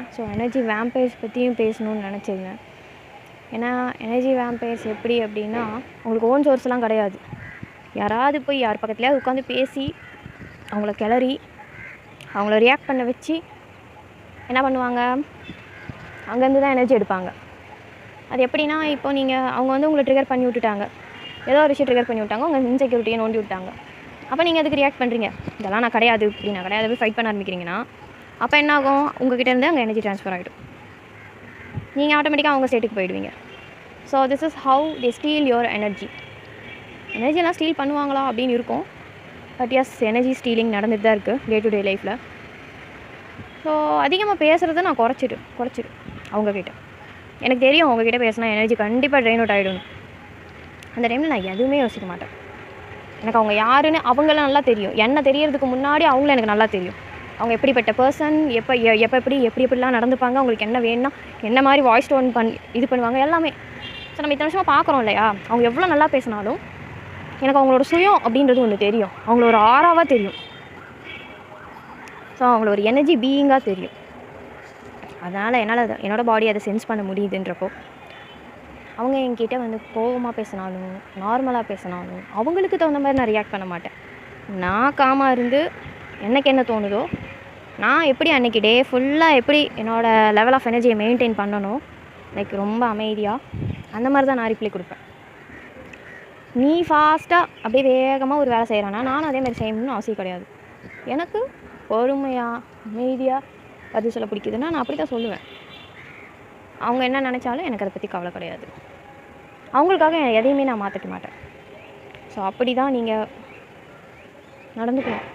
பேசியிருந்தேன் so energy vampires பற்றியும் பேசணும்னு நினச்சிருந்தேன். ஏன்னா எனர்ஜி வேம்பையர்ஸ் எப்படி அப்படின்னா உங்களுக்கு ஓன் சோர்ஸ்லாம் கிடையாது. யாராவது போய் யார் பக்கத்துலையாவது உட்காந்து பேசி அவங்கள கிளறி அவங்கள ரியாக்ட் பண்ண வச்சு என்ன பண்ணுவாங்க? அங்கேருந்து தான் எனர்ஜி எடுப்பாங்க. அது எப்படின்னா இப்போ நீங்கள் அவங்க வந்து உங்களை ட்ரிகர் பண்ணி விட்டுட்டாங்க. ஏதோ ஒரு விஷயம் ட்ரிகர் பண்ணி விட்டாங்க உங்கள் இன்செக்யூரிட்டியை நோண்டி விட்டாங்க. அப்போ நீங்கள் அதுக்கு ரியாக்ட் பண்ணுறீங்க இதெல்லாம் நான் கிடையாது இப்படி நான் கிடையாது போய் ஃபைட் பண்ண ஆரம்பிக்கிறீங்கன்னா அப்போ என்ன ஆகும் உங்ககிட்ட இருந்து அங்கே எனர்ஜி ட்ரான்ஸ்ஃபர் ஆகிடும் நீங்கள் ஆட்டோமேட்டிக்காக அவங்க ஸ்டேட்டுக்கு போயிடுவீங்க. So this is how they steal your energy எனர்ஜிலாம் steal பண்ணுவாங்களா அப்படின்னு இருக்கும். பட் எஸ் எனர்ஜி ஸ்டீலிங் நடந்துட்டு தான் இருக்குது டே டு டே லைஃப்பில் ஸோ அதிகமாக பேசுகிறத நான் குறைச்சிடு குறைச்சிடு அவங்கக்கிட்ட எனக்கு தெரியும் அவங்கக்கிட்ட பேசினா எனர்ஜி கண்டிப்பாக ட்ரெயின் அவுட் ஆகிடும் அந்த டைமில் நான் எதுவுமே யோசிக்க மாட்டேன். எனக்கு அவங்க யாருன்னு அவங்கள நல்லா தெரியும். என்ன தெரியறதுக்கு முன்னாடி அவங்கள எனக்கு நல்லா தெரியும். அவங்க எப்படிப்பட்ட பர்சன் எப்போ எப்போ எப்படி எப்படி எப்படிலாம் நடந்துப்பாங்க அவங்களுக்கு என்ன வேணும்னா என்ன மாதிரி வாய்ஸ் டோன் பண் இது பண்ணுவாங்க எல்லாமே. ஸோ நம்ம இத்தனை வருஷமாக பார்க்குறோம் இல்லையா? அவங்க எவ்வளோ நல்லா பேசினாலும் எனக்கு அவங்களோட சுயம் அப்படின்றது ஒன்று தெரியும். அவங்கள ஒரு ஆறாவாக தெரியும். ஸோ அவங்கள ஒரு எனர்ஜி பீயிங்காக தெரியும். அதனால் என்னால் அதை என்னோடய பாடி அதை சென்ஸ் பண்ண முடியுதுன்றப்போ அவங்க என்கிட்ட வந்து கோவமாக பேசினாலும் நார்மலாக பேசினாலும் அவங்களுக்கு தகுந்த மாதிரி நான் ரியாக்ட் பண்ண மாட்டேன். நான் காமாக இருந்து எனக்கு என்ன தோணுதோ நான் எப்படி அன்றைக்கி டே ஃபுல்லாக எப்படி என்னோடய லெவல் ஆஃப் எனர்ஜியை மெயின்டைன் பண்ணணும் லைக் ரொம்ப அமைதியாக அந்த மாதிரி தான் நான் ரிப்ளை கொடுப்பேன். நீ ஃபாஸ்ட்டாக அப்படியே வேகமாக ஒரு வேலை செய்கிறானா நானும் அதே மாதிரி செய்யணும்னு அவசியம் கிடையாது. எனக்கு பொறுமையாக அமைதியாக பதில் சொல்ல பிடிக்குதுன்னா நான் அப்படி தான் சொல்லுவேன். அவங்க என்ன நினச்சாலும் எனக்கு அதை பற்றி கவலை கிடையாது. அவங்களுக்காக எதையுமே நான் மாற்றிக்க மாட்டேன். ஸோ அப்படி தான் நீங்கள் நடந்துக்கணும்.